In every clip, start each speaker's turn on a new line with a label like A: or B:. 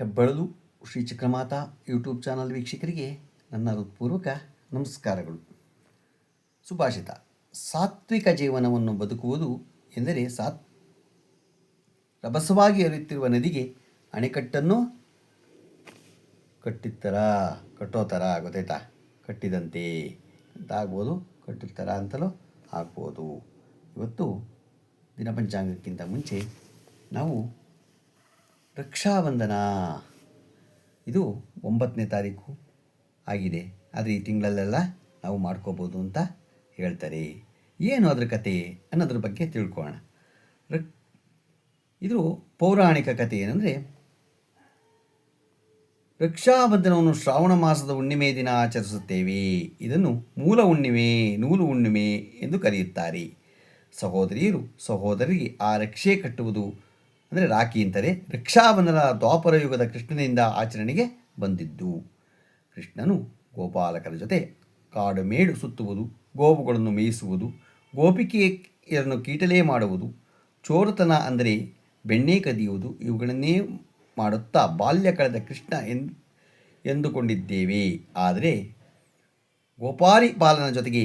A: ಹೆಬ್ಬಳಲು Shri Chakramata YouTube channel ವೀಕ್ಷಕರಿಗೆ ನನ್ನ ಹೃತ್ಪೂರ್ವಕ ನಮಸ್ಕಾರಗಳು. ಸುಭಾಷಿತ, ಸಾತ್ವಿಕ ಜೀವನವನ್ನು ಬದುಕುವುದು ಎಂದರೆ ಸಾತ್, ರಭಸವಾಗಿ ಹರಿಯುತ್ತಿರುವ ನದಿಗೆ ಅಣೆಕಟ್ಟನ್ನು ಕಟ್ಟಿತ್ತರ ಕಟ್ಟೋ ಥರ ಗೊತ್ತಾಯ್ತಾ? ಕಟ್ಟಿದಂತೆ ಅಂತ ಆಗ್ಬೋದು ಕಟ್ಟಿರ್ತಾರ ಅಂತಲೂ ಆಗ್ಬೋದು. ಇವತ್ತು ದಿನಪಂಚಾಂಗಕ್ಕಿಂತ ಮುಂಚೆ ನಾವು ರಕ್ಷಾಬಂಧನ. ಇದು ಒಂಬತ್ತನೇ ತಾರೀಕು ಆಗಿದೆ. ಆದರೆ ಈ ತಿಂಗಳಲ್ಲೆಲ್ಲ ನಾವು ಮಾಡ್ಕೋಬೋದು ಅಂತ ಹೇಳ್ತಾರೆ. ಏನು ಅದ್ರ ಕತೆ ಅನ್ನೋದ್ರ ಬಗ್ಗೆ ತಿಳ್ಕೊಳ್ಳೋಣ. ರಕ್, ಇದು ಪೌರಾಣಿಕ ಕಥೆ ಏನಂದರೆ, ರಕ್ಷಾಬಂಧನವನ್ನು ಶ್ರಾವಣ ಮಾಸದ ಹುಣ್ಣಿಮೆ ದಿನ ಆಚರಿಸುತ್ತೇವೆ. ಇದನ್ನು ಮೂಲ ಹುಣ್ಣಿಮೆ, ನೂಲು ಹುಣ್ಣಿಮೆ ಎಂದು ಕರೆಯುತ್ತಾರೆ. ಸಹೋದರಿಯರು ಸಹೋದರಿಗೆ ಆ ರಕ್ಷೆ ಕಟ್ಟುವುದು ಅಂದರೆ ರಾಖಿ ಅಂತಾರೆ ರಿಕ್ಷಾಬಂಧನ ದ್ವಾಪರ ಯುಗದ ಕೃಷ್ಣನಿಂದ ಆಚರಣೆಗೆ ಬಂದಿದ್ದು. ಕೃಷ್ಣನು ಗೋಪಾಲಕರ ಜೊತೆ ಕಾಡು ಮೇಡು ಸುತ್ತುವುದು, ಗೋವುಗಳನ್ನು ಮೇಯಿಸುವುದು ಗೋಪಿಕೆಯರನ್ನು ಕೀಟಲೇ ಮಾಡುವುದು, ಚೋರತನ ಅಂದರೆ ಬೆಣ್ಣೆ ಕದಿಯುವುದು, ಇವುಗಳನ್ನೇ ಮಾಡುತ್ತಾ ಬಾಲ್ಯ ಕಳೆದ ಕೃಷ್ಣ ಎನ್, ಎಂದುಕೊಂಡಿದ್ದೇವೆ. ಆದರೆ ಗೋಪಾಲಿ ಬಾಲನ ಜೊತೆಗೆ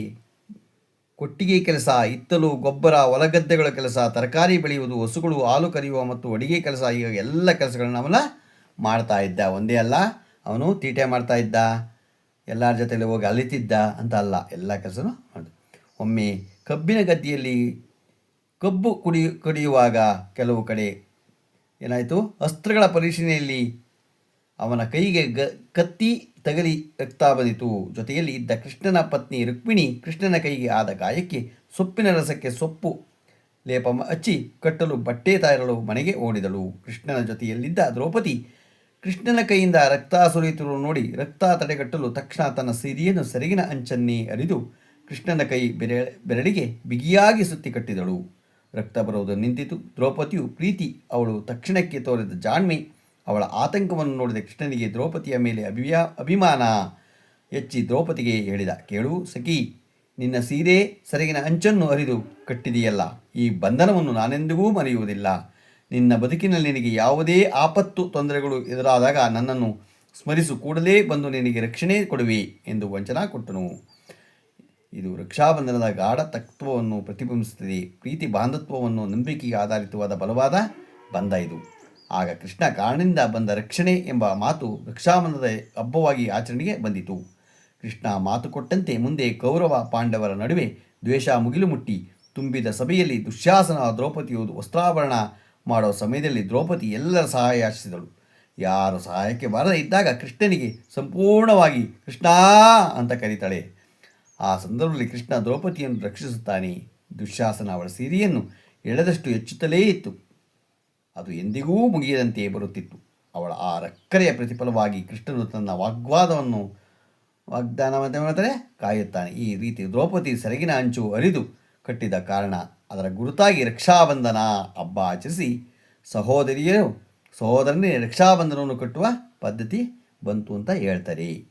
A: ಕೊಟ್ಟಿಗೆ ಕೆಲಸ ಇತ್ತಲು ಗೊಬ್ಬರ ಹೊಲಗದ್ದೆಗಳ ಕೆಲಸ, ತರಕಾರಿ ಬೆಳೆಯುವುದು, ಹಸುಗಳು, ಹಾಲು ಕರೆಯುವ ಮತ್ತು ಅಡಿಗೆ ಕೆಲಸ ಈಗ ಎಲ್ಲ ಕೆಲಸಗಳನ್ನ ಅವನ ಮಾಡ್ತಾ ಇದ್ದ. ಒಂದೇ ಅಲ್ಲ, ಅವನು ತೀಟೆ ಮಾಡ್ತಾ ಇದ್ದ, ಎಲ್ಲರ ಜೊತೆಯಲ್ಲಿ ಹೋಗಿ ಅಲಿತಿದ್ದ ಅಂತ ಅಲ್ಲ, ಎಲ್ಲ ಕೆಲಸನೂ ಮಾಡಿದ. ಒಮ್ಮೆ ಕಬ್ಬಿನ ಗದ್ದೆಯಲ್ಲಿ ಕಬ್ಬು ಕುಡಿ, ಕಡಿಯುವಾಗ ಕೆಲವು ಕಡೆ ಏನಾಯಿತು, ಅಸ್ತ್ರಗಳ ಪರಿಶೀಲನೆಯಲ್ಲಿ ಅವನ ಕೈಗೆ ಗ, ಕತ್ತಿ ತಗಲಿ ರಕ್ತ ಬಂದಿತು ಜೊತೆಯಲ್ಲಿ ಇದ್ದ ಕೃಷ್ಣನ ಪತ್ನಿ ರುಕ್ಮಿಣಿ ಕೃಷ್ಣನ ಕೈಗೆ ಆದ ಗಾಯಕ್ಕೆ ಸೊಪ್ಪಿನ ರಸಕ್ಕೆ ಸೊಪ್ಪು. ಲೇಪ ಹಚ್ಚಿ ಕಟ್ಟಲು ಬಟ್ಟೆ ತಾಯರಲು ಮನೆಗೆ ಓಡಿದಳು. ಕೃಷ್ಣನ ಜೊತೆಯಲ್ಲಿದ್ದ ದ್ರೌಪದಿ ಕೃಷ್ಣನ ಕೈಯಿಂದ ರಕ್ತ ಸುರಿಯುತ್ತಿರುವ ನೋಡಿ ರಕ್ತ ತಡೆಗಟ್ಟಲು ತಕ್ಷಣ ತನ್ನ ಸಿರಿಯನ್ನು ಸೆರಗಿನ ಅಂಚನ್ನೇ ಅರಿದು ಕೃಷ್ಣನ ಕೈ ಬೆರೆ, ಬೆರಳಿಗೆ ಬಿಗಿಯಾಗಿ ಸುತ್ತಿ ಕಟ್ಟಿದಳು. ರಕ್ತ ಬರುವುದು ನಿಂತಿತು. ದ್ರೌಪದಿಯು ಪ್ರೀತಿ ಅವಳು ತಕ್ಷಣಕ್ಕೆ ತೋರಿದ ಜಾಣ್ಮೆ ಅವಳ ಆತಂಕವನ್ನು ನೋಡಿದ ಕೃಷ್ಣನಿಗೆ ದ್ರೌಪದಿಯ ಮೇಲೆ ಅಭಿಯ ಅಭಿಮಾನ ಹೆಚ್ಚಿ ದ್ರೌಪದಿಗೆ ಹೇಳಿದ, ಕೇಳು ಸಖಿ, ನಿನ್ನ ಸೀರೆ ಸೆರಗಿನ ಅಂಚನ್ನು ಅರಿದು ಕಟ್ಟಿದೆಯಲ್ಲ, ಈ ಬಂಧನವನ್ನು ನಾನೆಂದಿಗೂ ಮರೆಯುವುದಿಲ್ಲ. ನಿನ್ನ ಬದುಕಿನಲ್ಲಿ ನಿನಗೆ ಯಾವುದೇ ಆಪತ್ತು, ತೊಂದರೆಗಳು ಎದುರಾದಾಗ ನನ್ನನ್ನು ಸ್ಮರಿಸು, ಕೂಡಲೇ ಬಂದು ನಿನಗೆ ರಕ್ಷಣೆ ಕೊಡುವೆ, ಎಂದು ವಂಚನಾ ಕೊಟ್ಟನು. ಇದು ರಕ್ಷಾಬಂಧನದ ಗಾಢ ತತ್ವವನ್ನು ಪ್ರತಿಬಿಂಬಿಸುತ್ತದೆ. ಪ್ರೀತಿ ಬಾಂಧತ್ವವನ್ನು ನಂಬಿಕೆಗೆ ಆಧಾರಿತವಾದ ಬಲವಾದ ಬಂಧ ಇದು. ಆಗ ಕೃಷ್ಣ ಕಾರಣದಿಂದ ಬಂದ ರಕ್ಷಣೆ ಎಂಬ ಮಾತು ರಕ್ಷಾಬಂಧದ ಹಬ್ಬವಾಗಿ ಆಚರಣೆಗೆ ಬಂದಿತು. ಕೃಷ್ಣ ಮಾತು ಕೊಟ್ಟಂತೆ ಮುಂದೆ ಕೌರವ ಪಾಂಡವರ ನಡುವೆ ದ್ವೇಷ ಮುಗಿಲು ಮುಟ್ಟಿ. ತುಂಬಿದ ಸಭೆಯಲ್ಲಿ ದುಶ್ಯಾಸನ ದ್ರೌಪದಿಯು ವಸ್ತ್ರಾಭರಣ ಮಾಡೋ ಸಮಯದಲ್ಲಿ ದ್ರೌಪದಿ ಎಲ್ಲರ ಸಹಾಯ ಯಾಚಿಸಿದಳು ಯಾರು ಸಹಾಯಕ್ಕೆ ಬಾರದೇ ಇದ್ದಾಗ ಕೃಷ್ಣನಿಗೆ ಸಂಪೂರ್ಣವಾಗಿ ಕೃಷ್ಣ ಅಂತ ಕರೀತಾಳೆ. ಆ ಸಂದರ್ಭದಲ್ಲಿ ಕೃಷ್ಣ ದ್ರೌಪದಿಯನ್ನು ರಕ್ಷಿಸುತ್ತಾನೆ. ದುಶ್ಯಾಸನ ಅವಳ ಸೀರೆಯನ್ನು ಎಳೆದಷ್ಟು ಹೆಚ್ಚುತ್ತಲೇ ಇತ್ತು. ಅದು ಎಂದಿಗೂ ಮುಗಿಯದಂತೆ ಬರುತ್ತಿತ್ತು. ಅವಳ ಆ ರಕ್ಕರೆಯ ಪ್ರತಿಫಲವಾಗಿ ಕೃಷ್ಣನು ತನ್ನ ವಾಗ್ವಾದವನ್ನು ವಾಗ್ದಾನ ಮಾಡ್ತಾರೆ ಕಾಯುತ್ತಾನೆ. ಈ ರೀತಿ ದ್ರೌಪದಿ ಸೆರಗಿನ ಅಂಚು ಅರಿದು ಕಟ್ಟಿದ ಕಾರಣ ಅದರ ಗುರುತಾಗಿ ರಕ್ಷಾಬಂಧನ ಹಬ್ಬ ಆಚರಿಸಿ ಸಹೋದರಿಯರು, ಸಹೋದರನೇ ರಕ್ಷಾಬಂಧನವನ್ನು ಕಟ್ಟುವ ಪದ್ಧತಿ ಬಂತು ಅಂತ ಹೇಳ್ತಾರೆ.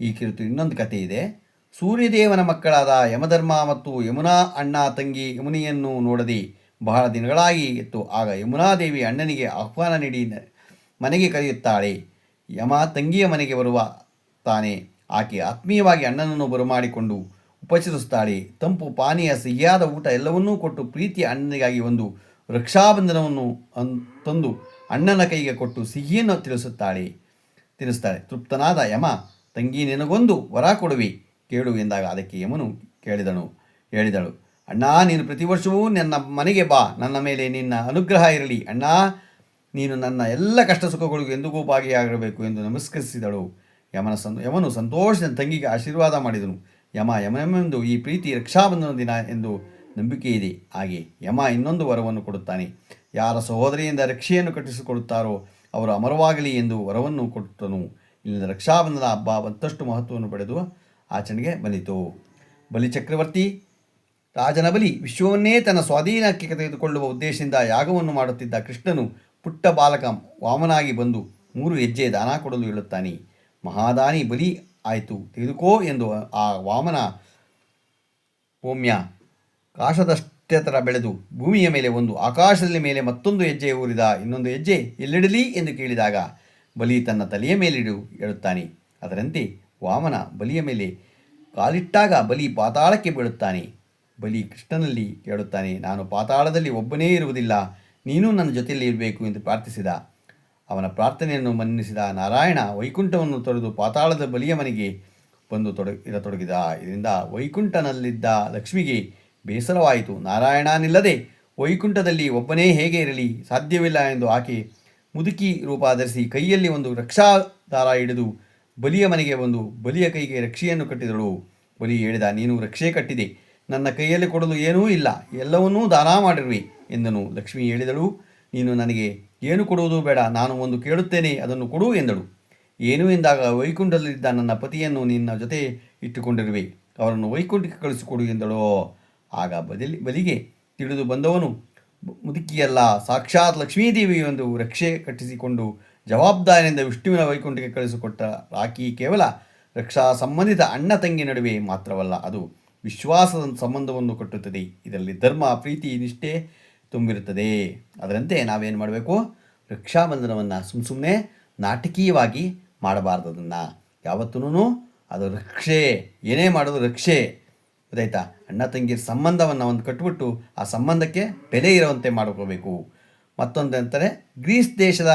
A: ಈ ಕುರಿತು ಇನ್ನೊಂದು ಕಥೆ ಇದೆ. ಸೂರ್ಯದೇವನ ಮಕ್ಕಳಾದ ಯಮಧರ್ಮ ಮತ್ತು ಯಮುನಾ ಅಣ್ಣ ತಂಗಿ ಯಮುನಿಯನ್ನು ನೋಡದೆ ಬಹಳ ದಿನಗಳಾಗಿ ಇತ್ತು ಆಗ ಯಮುನಾದೇವಿ ಅಣ್ಣನಿಗೆ ಆಹ್ವಾನ ನೀಡಿ ಮನೆಗೆ ಕರೆಯುತ್ತಾಳೆ, ಯಮ, ತಂಗಿಯ ಮನೆಗೆ ಬರುವ ತಾನೆ. ಆಕೆ ಆತ್ಮೀಯವಾಗಿ ಅಣ್ಣನನ್ನು ಬರಮಾಡಿಕೊಂಡು ಉಪಚರಿಸುತ್ತಾಳೆ. ತಂಪು, ಪಾನೀಯ, ಸಿಹಿಯಾದ ಊಟ ಎಲ್ಲವನ್ನೂ ಕೊಟ್ಟು ಪ್ರೀತಿಯ ಅಣ್ಣನಿಗಾಗಿ ಒಂದು ರಕ್ಷಾಬಂಧನವನ್ನು ತಂದು ಅಣ್ಣನ ಕೈಗೆ ಕೊಟ್ಟು ಸಿಹಿಯನ್ನು ತಿಳಿಸುತ್ತಾಳೆ ತಿಳಿಸ್ತಾಳೆ ತೃಪ್ತನಾದ ಯಮ, ತಂಗಿ ನಿನಗೊಂದು ವರ ಕೊಡುವೆ. ಕೇಳು ಎಂದಾಗ ಅದಕ್ಕೆ ಯಮನು ಕೇಳಿದನು, ಹೇಳಿದಳು. ಅಣ್ಣ, ನೀನು ಪ್ರತಿ ವರ್ಷವೂ ನನ್ನ ಮನೆಗೆ ಬಾ. ನನ್ನ ಮೇಲೆ ನಿನ್ನ ಅನುಗ್ರಹ ಇರಲಿ. ಅಣ್ಣ, ನೀನು ನನ್ನ ಎಲ್ಲ ಕಷ್ಟ ಸುಖಗಳಿಗೂ ಎಂದಿಗೂ ಭಾಗಿಯಾಗಿರಬೇಕು ಎಂದು ನಮಸ್ಕರಿಸಿದಳು. ಯಮನ ಸಂ ಯಮನು ಸಂತೋಷದ ತಂಗಿಗೆ ಆಶೀರ್ವಾದ ಮಾಡಿದನು. ಯಮ ಯಮನೆಂದು ಈ ಪ್ರೀತಿ ರಕ್ಷಾಬಂಧನ ದಿನ ಎಂದು ನಂಬಿಕೆ ಇದೆ ಹಾಗೆ ಯಮ ಇನ್ನೊಂದು ವರವನ್ನು ಕೊಡುತ್ತಾನೆ. ಯಾರ ಸಹೋದರಿಯಿಂದ ರಕ್ಷೆಯನ್ನು ಕಟ್ಟಿಸಿಕೊಡುತ್ತಾರೋ ಅವರು ಅಮರವಾಗಲಿ ಎಂದು ವರವನ್ನು ಕೊಟ್ಟನು. ಇಲ್ಲಿನ ರಕ್ಷಾಬಂಧನ ಹಬ್ಬ ಮತ್ತಷ್ಟು ಮಹತ್ವವನ್ನು ಪಡೆದು ಆಚರಣೆಗೆ ಬಂದಿತು. ಬಲಿಚಕ್ರವರ್ತಿ ರಾಜನ ಬಲಿ ವಿಶ್ವವನ್ನೇ ತನ್ನ ಸ್ವಾಧೀನಕ್ಕೆ ತೆಗೆದುಕೊಳ್ಳುವ ಉದ್ದೇಶದಿಂದ ಯಾಗವನ್ನು ಮಾಡುತ್ತಿದ್ದ ಕೃಷ್ಣನು ಪುಟ್ಟ ಬಾಲಕ ವಾಮನಾಗಿ ಬಂದು ಮೂರು ಹೆಜ್ಜೆ ದಾನ ಕೊಡಲು ಹೇಳುತ್ತಾನೆ. ಮಹಾದಾನಿ ಬಲಿ ಆಯಿತು, ತೆಗೆದುಕೋ ಎಂದು ಆ ವಾಮನ ಓಮ್ಯ ಕಾಶದಷ್ಟೆತರ ಬೆಳೆದು ಭೂಮಿಯ ಮೇಲೆ ಒಂದು ಆಕಾಶದ ಮೇಲೆ ಮತ್ತೊಂದು ಹೆಜ್ಜೆ ಊರಿದ ಇನ್ನೊಂದು ಹೆಜ್ಜೆ ಎಲ್ಲಿಡಲಿ ಎಂದು ಕೇಳಿದಾಗ ಬಲಿ ತನ್ನ ತಲೆಯ ಮೇಲಿಡು ಹೇಳುತ್ತಾನೆ. ಅದರಂತೆ ವಾಮನ ಬಲಿಯ ಮೇಲೆ ಕಾಲಿಟ್ಟಾಗ ಬಲಿ ಪಾತಾಳಕ್ಕೆ ಬೀಳುತ್ತಾನೆ. ಬಲಿ ಕೃಷ್ಣನಲ್ಲಿ ಕೇಳುತ್ತಾನೆ, ನಾನು ಪಾತಾಳದಲ್ಲಿ ಒಬ್ಬನೇ ಇರುವುದಿಲ್ಲ, ನೀನು ನನ್ನ ಜೊತೆಯಲ್ಲಿ ಇರಬೇಕು ಎಂದು ಪ್ರಾರ್ಥಿಸಿದ. ಅವನ ಪ್ರಾರ್ಥನೆಯನ್ನು ಮನ್ನಿಸಿದ ನಾರಾಯಣ ವೈಕುಂಠವನ್ನು ತೊರೆದು ಪಾತಾಳದ ಬಲಿಯ ಮನೆಗೆ ಬಂದು ತೊಡ, ಇರತೊಡಗಿದ. ಇದರಿಂದ ವೈಕುಂಠನಲ್ಲಿದ್ದ ಲಕ್ಷ್ಮಿಗೆ ಬೇಸರವಾಯಿತು. ನಾರಾಯಣನಿಲ್ಲದೆ ವೈಕುಂಠದಲ್ಲಿ ಒಬ್ಬನೇ ಹೇಗೆ ಇರಲಿ? ಸಾಧ್ಯವಿಲ್ಲ ಎಂದು ಆಕೆ ಮುದುಕಿ ರೂಪ ಧರಿಸಿ ಕೈಯಲ್ಲಿ ಒಂದು ರಕ್ಷಾದಾರ ಹಿಡಿದು ಬಲಿಯ ಮನೆಗೆ ಬಂದು ಬಲಿಯ ಕೈಗೆ ರಕ್ಷೆಯನ್ನು ಕಟ್ಟಿದಳು. ಬಲಿ ಹೇಳಿದ, ನೀನು ರಕ್ಷೆ ಕಟ್ಟಿದೆ ನನ್ನ ಕೈಯಲ್ಲಿ ಕೊಡಲು ಏನೂ ಇಲ್ಲ, ಎಲ್ಲವನ್ನೂ ದಾನ ಮಾಡಿರುವೆ ಎಂದನು. ಲಕ್ಷ್ಮಿ ಹೇಳಿದಳು, ನೀನು ನನಗೆ ಏನು ಕೊಡುವುದು ಬೇಡ, ನಾನು ಒಂದು ಕೇಳುತ್ತೇನೆ, ಅದನ್ನು ಕೊಡು ಎಂದಳು. ಏನು ಎಂದಾಗ ವೈಕುಂಠದಲ್ಲಿದ್ದ ನನ್ನ ಪತಿಯನ್ನು ನಿನ್ನ ಜೊತೆ ಇಟ್ಟುಕೊಂಡಿರುವೆ, ಅವರನ್ನು ವೈಕುಂಠಕ್ಕೆ ಕಳಿಸಿಕೊಡು ಎಂದಳು. ಆಗ ಬದಲಿ, ಬಲಿಗೆ ತಿಳಿದು ಬಂದವನು, ಮುದುಕಿಯಲ್ಲ, ಸಾಕ್ಷಾತ್ ಲಕ್ಷ್ಮೀದೇವಿ ಎಂದು ರಕ್ಷೆ ಕಟ್ಟಿಸಿಕೊಂಡು ಜವಾಬ್ದಾರಿಯಿಂದ ವಿಷ್ಣುವಿನ ವೈಕುಂಠಕ್ಕೆ ಕಳಿಸಿಕೊಟ್ಟ ರಾಖಿ ಕೇವಲ ರಕ್ಷಾ ಸಂಬಂಧಿತ ಅಣ್ಣ ತಂಗಿ ನಡುವೆ ಮಾತ್ರವಲ್ಲ, ಅದು ವಿಶ್ವಾಸದ ಸಂಬಂಧವನ್ನು ಕಟ್ಟುತ್ತದೆ. ಇದರಲ್ಲಿ ಧರ್ಮ, ಪ್ರೀತಿ, ನಿಷ್ಠೆ ತುಂಬಿರುತ್ತದೆ. ಅದರಂತೆ ನಾವೇನು ಮಾಡಬೇಕು? ರಕ್ಷಾಬಂಧನವನ್ನು ಸುಮ್ಮ ಸುಮ್ಮನೆ ನಾಟಕೀಯವಾಗಿ ಮಾಡಬಾರ್ದು ಅದನ್ನು ಯಾವತ್ತೂ ಅದು ರಕ್ಷೆ. ಏನೇ ಮಾಡೋದು ರಕ್ಷೆ. ಗೊತ್ತಾಯ್ತಾ? ಅಣ್ಣ ತಂಗಿರ ಸಂಬಂಧವನ್ನು ಒಂದು ಕಟ್ಟುಬಿಟ್ಟು ಆ ಸಂಬಂಧಕ್ಕೆ ಬೆಲೆ ಇರುವಂತೆ ಮಾಡ್ಕೋಬೇಕು ಮತ್ತೊಂದು ಅಂತಾರೆ, ಗ್ರೀಸ್ ದೇಶದ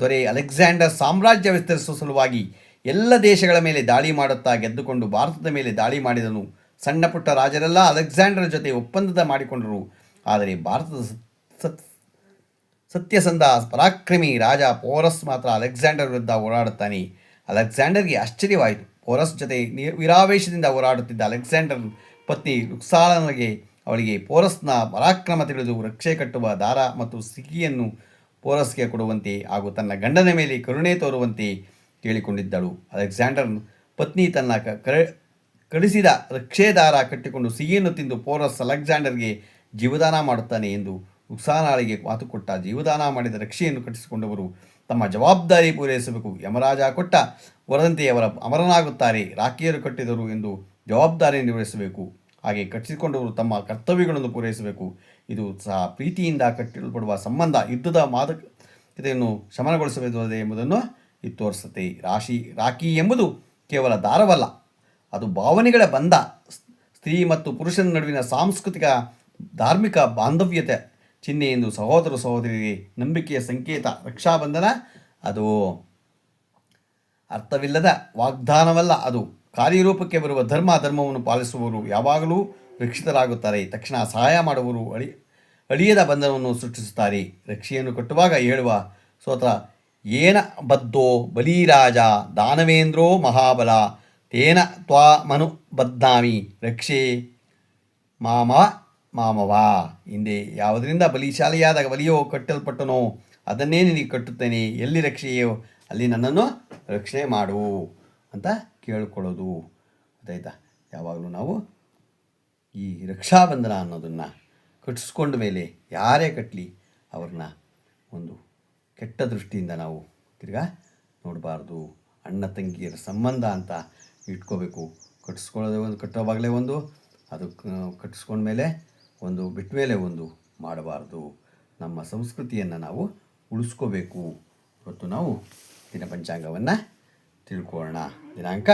A: ದೊರೆ ಅಲೆಕ್ಸಾಂಡರ್ ಸಾಮ್ರಾಜ್ಯ ವಿಸ್ತರಿಸುವ ಸಲುವಾಗಿ ಎಲ್ಲ ದೇಶಗಳ ಮೇಲೆ ದಾಳಿ ಮಾಡುತ್ತಾ ಗೆದ್ದುಕೊಂಡು ಭಾರತದ ಮೇಲೆ ದಾಳಿ ಮಾಡಿದನು. ಸಣ್ಣ ಪುಟ್ಟ ರಾಜರೆಲ್ಲ ಅಲೆಕ್ಸಾಂಡರ್ ಜೊತೆ ಒಪ್ಪಂದದ ಮಾಡಿಕೊಂಡರು. ಆದರೆ ಭಾರತದ ಸತ್ ಸತ್ಯಸಂಧ ಪರಾಕ್ರಮಿ ರಾಜ ಪೋರಸ್ ಮಾತ್ರ ಅಲೆಕ್ಸಾಂಡರ್ ವಿರುದ್ಧ ಹೋರಾಡುತ್ತಾನೆ. ಅಲೆಕ್ಸಾಂಡರ್ಗೆ ಆಶ್ಚರ್ಯವಾಯಿತು. ಪೋರಸ್ ಜೊತೆ ವೀರಾವೇಶದಿಂದ ಹೋರಾಡುತ್ತಿದ್ದ ಅಲೆಕ್ಸಾಂಡರ್ ಪತ್ನಿ ರುಕ್ಸಾಲನಿಗೆ ಅವಳಿಗೆ ಪೋರಸ್ನ ಪರಾಕ್ರಮ ತಿಳಿದು ರಕ್ಷೆ ಕಟ್ಟುವ ದಾರ ಮತ್ತು ಸಿಗಿಯನ್ನು ಪೋರಸ್ಗೆ ಕೊಡುವಂತೆ ಹಾಗೂ ತನ್ನ ಗಂಡನ ಮೇಲೆ ಕರುಣೆ ತೋರುವಂತೆ ಕೇಳಿಕೊಂಡಿದ್ದಳು. ಅಲೆಕ್ಸಾಂಡರ್ ಪತ್ನಿ ತನ್ನ ಕ- ಕಳಿಸಿದ ರಕ್ಷೇದಾರ ಕಟ್ಟಿಕೊಂಡು ಸಿಹಿಯನ್ನು ತಿಂದು ಪೋರಸ್ ಅಲೆಕ್ಸಾಂಡರ್ಗೆ ಜೀವದಾನ ಮಾಡುತ್ತಾನೆ ಎಂದು ಉಕ್ಸಾನಾಳಿಗೆ ಮಾತು ಕೊಟ್ಟ ಜೀವದಾನ ಮಾಡಿದ ರಕ್ಷೆಯನ್ನು ಕಟ್ಟಿಸಿಕೊಂಡವರು ತಮ್ಮ ಜವಾಬ್ದಾರಿ ಪೂರೈಸಬೇಕು. ಯಮರಾಜ ಕೊಟ್ಟ ವರದಂತೆ ಅವರ ಅಮರನಾಗುತ್ತಾರೆ. ರಾಖಿಯರು ಕಟ್ಟಿದರು ಎಂದು ಜವಾಬ್ದಾರಿ ನಿರ್ವಹಿಸಬೇಕು. ಹಾಗೆ ಕಟ್ಟಿಸಿಕೊಂಡವರು ತಮ್ಮ ಕರ್ತವ್ಯಗಳನ್ನು ಪೂರೈಸಬೇಕು. ಇದು ಸಹ ಪ್ರೀತಿಯಿಂದ ಕಟ್ಟಲ್ಪಡುವ ಸಂಬಂಧ ಯುದ್ಧದ ಮಾದಕತೆಯನ್ನು ಶಮನಗೊಳಿಸಬೇಕು ಎಂಬುದನ್ನು ಇದು ತೋರಿಸುತ್ತೆ. ರಾಶಿ, ರಾಖಿ ಎಂಬುದು ಕೇವಲ ದಾರವಲ್ಲ. ಅದು ಭಾವನೆಗಳ ಬಂಧ ಸ್ತ್ರೀ ಮತ್ತು ಪುರುಷನ ನಡುವಿನ ಸಾಂಸ್ಕೃತಿಕ ಧಾರ್ಮಿಕ ಬಾಂಧವ್ಯತೆ. ಚಿಹ್ನೆ ಎಂದು ಸಹೋದರ ಸಹೋದರಿ ನಂಬಿಕೆಯ ಸಂಕೇತ, ರಕ್ಷಾಬಂಧನ, ಅದು ಅರ್ಥವಿಲ್ಲದ ವಾಗ್ದಾನವಲ್ಲ ಅದು. ಕಾರ್ಯರೂಪಕ್ಕೆ ಬರುವ ಧರ್ಮ, ಧರ್ಮವನ್ನು ಪಾಲಿಸುವವರು ಯಾವಾಗಲೂ ರಕ್ಷಿತರಾಗುತ್ತಾರೆ. ತಕ್ಷಣ ಸಹಾಯ ಮಾಡುವವರು ಅಳಿ, ಅಳಿಯದ ಬಂಧನವನ್ನು ಸೃಷ್ಟಿಸುತ್ತಾರೆ. ರಕ್ಷೆಯನ್ನು ಕಟ್ಟುವಾಗ ಹೇಳುವ ಸ್ತೋತ್ರ, ಏನ ಬದ್ದೋ ಬಲಿರಾಜ ದಾನವೇಂದ್ರೋ ಮಹಾಬಲ ತೇನ ತ್ವಾ ಮನು ಬದ್ನಾಮಿ ರಕ್ಷೆ ಮಾಮ ಮಾಮವಾ ಹಿಂದೆ ಯಾವುದರಿಂದ ಬಲಿಶಾಲಿಯಾದ ಬಲಿಯೋ ಕಟ್ಟಲ್ಪಟ್ಟನೋ ಅದನ್ನೇ ನಿನಗೆ ಕಟ್ಟುತ್ತೇನೆ ಎಲ್ಲಿ ರಕ್ಷೆಯೋ ಅಲ್ಲಿ ನನ್ನನ್ನು ರಕ್ಷಣೆ ಮಾಡು ಅಂತ ಕೇಳಿಕೊಳ್ಳೋದು ಗೊತ್ತಾಯ್ತಾ? ಯಾವಾಗಲೂ ನಾವು ಈ ರಕ್ಷಾಬಂಧನ ಅನ್ನೋದನ್ನು ಕಟ್ಟಿಸ್ಕೊಂಡ ಮೇಲೆ ಯಾರೇ ಕಟ್ಟಲಿ ಅವ್ರನ್ನ ಒಂದು ಕೆಟ್ಟ ದೃಷ್ಟಿಯಿಂದ ನಾವು ತಿರ್ಗಾ ನೋಡಬಾರ್ದು. ಅಣ್ಣ, ತಂಗಿಯರ ಸಂಬಂಧ ಅಂತ ಇಟ್ಕೋಬೇಕು. ಕಟ್ಟಿಸ್ಕೊಳ್ಳೋದೇ ಒಂದು, ಕಟ್ಟೋವಾಗಲೇ ಒಂದು, ಅದು ಕಟ್ಟಿಸ್ಕೊಂಡ್ಮೇಲೆ ಒಂದು ಬಿಟ್ಟ ಮೇಲೆ ಒಂದು ಮಾಡಬಾರ್ದು. ನಮ್ಮ ಸಂಸ್ಕೃತಿಯನ್ನು ನಾವು ಉಳಿಸ್ಕೋಬೇಕು. ಇವತ್ತು ನಾವು ದಿನಪಂಚಾಂಗವನ್ನು ತಿಳ್ಕೊಳ್ಳೋಣ. ದಿನಾಂಕ?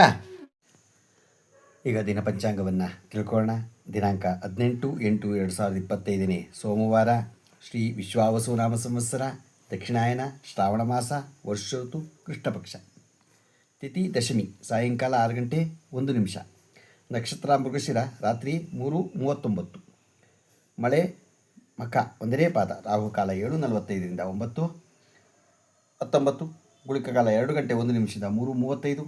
A: ಈಗ ದಿನಪಂಚಾಂಗವನ್ನು ತಿಳ್ಕೊಳ್ಳೋಣ. ದಿನಾಂಕ ಹದಿನೆಂಟು ಎಂಟು ಎರಡು ಸಾವಿರದ ಇಪ್ಪತ್ತೈದನೇ ಸೋಮವಾರ, ಶ್ರೀ ವಿಶ್ವಾವಸು ನಾಮ ಸಂವತ್ಸರ ದಕ್ಷಿಣಾಯನ ಶ್ರಾವಣ ಮಾಸ ವರ್ಷ ಋತು ಕೃಷ್ಣಪಕ್ಷ. ತಿಥಿ ದಶಮಿ, ಸಾಯಂಕಾಲ ಆರು ಗಂಟೆ ಒಂದು ನಿಮಿಷ. ನಕ್ಷತ್ರ ಮೃಗಶಿರ, ರಾತ್ರಿ ಮೂರು ಮೂವತ್ತೊಂಬತ್ತು. ಮಳೆ, ಮಖ, ಒಂದನೇ ಪಾದ ರಾಹುಕಾಲ ಏಳು ನಲವತ್ತೈದರಿಂದ ಒಂಬತ್ತು. ಹತ್ತೊಂಬತ್ತು, ಗುಳಿಕ ಕಾಲ ಎರಡು ಗಂಟೆ ಒಂದು ನಿಮಿಷದ ಮೂರು ಮೂವತ್ತೈದು.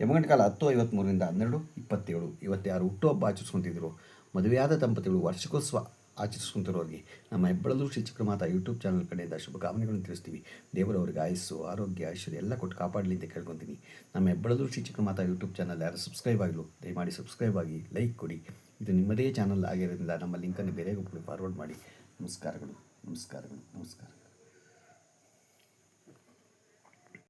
A: ಯಮಗಂಟ ಕಾಲ ಹತ್ತು ಐವತ್ತ್ಮೂರರಿಂದ ಹನ್ನೆರಡು, ಇಪ್ಪತ್ತೇಳು. ಇವತ್ತಾರು ಹುಟ್ಟುಹಬ್ಬ ಆಚರಿಸ್ಕೊತಿದ್ರು. ಮದುವೆಯಾದ ದಂಪತಿಗಳು ವಾರ್ಷಿಕೋತ್ಸವ. ಆಚರಿಸ್ಕೊಂತಿರೋರಿಗೆ ನಮ್ಮ ಹೆಬ್ಬಳದು ಶ್ರೀ ಮಾತ ಯೂಟ್ಯೂಬ್ ಚಾನಲ್ ಕಡೆಯಿಂದ ಶುಭಕಾಮನೆಗಳನ್ನು ತಿಳಿಸ್ತೀವಿ. ದೇವರವರಿಗೆ ಆಯಸ್ಸು, ಆರೋಗ್ಯ, ಐಶ್ವರ್ಯ ಎಲ್ಲ ಕೊಟ್ಟು ಕಾಪಾಡಲಿ ಅಂತ ಕೇಳ್ಕೊತೀನಿ. ನಮ್ಮ ಹೆಬ್ಬಳಲು ಶ್ರೀ ಮಾತ ಯೂಟ್ಯೂಬ್ ಚಾನಲ್ ಯಾರು ಸಬ್ಸ್ಕ್ರೈಬ್ ಆಗಲು, ದಯಮಾಡಿ ಸಬ್ಸ್ಕ್ರೈಬ್ ಆಗಿ, ಲೈಕ್ ಕೊಡಿ. ಇದು ನಿಮ್ಮದೇ ಚಾನಲ್ ಆಗಿರೋದ್ರಿಂದ ನಮ್ಮ ಲಿಂಕನ್ನು ಬೇರೆ ಫಾರ್ವರ್ಡ್ ಮಾಡಿ. ನಮಸ್ಕಾರಗಳು ನಮಸ್ಕಾರಗಳು, ನಮಸ್ಕಾರ.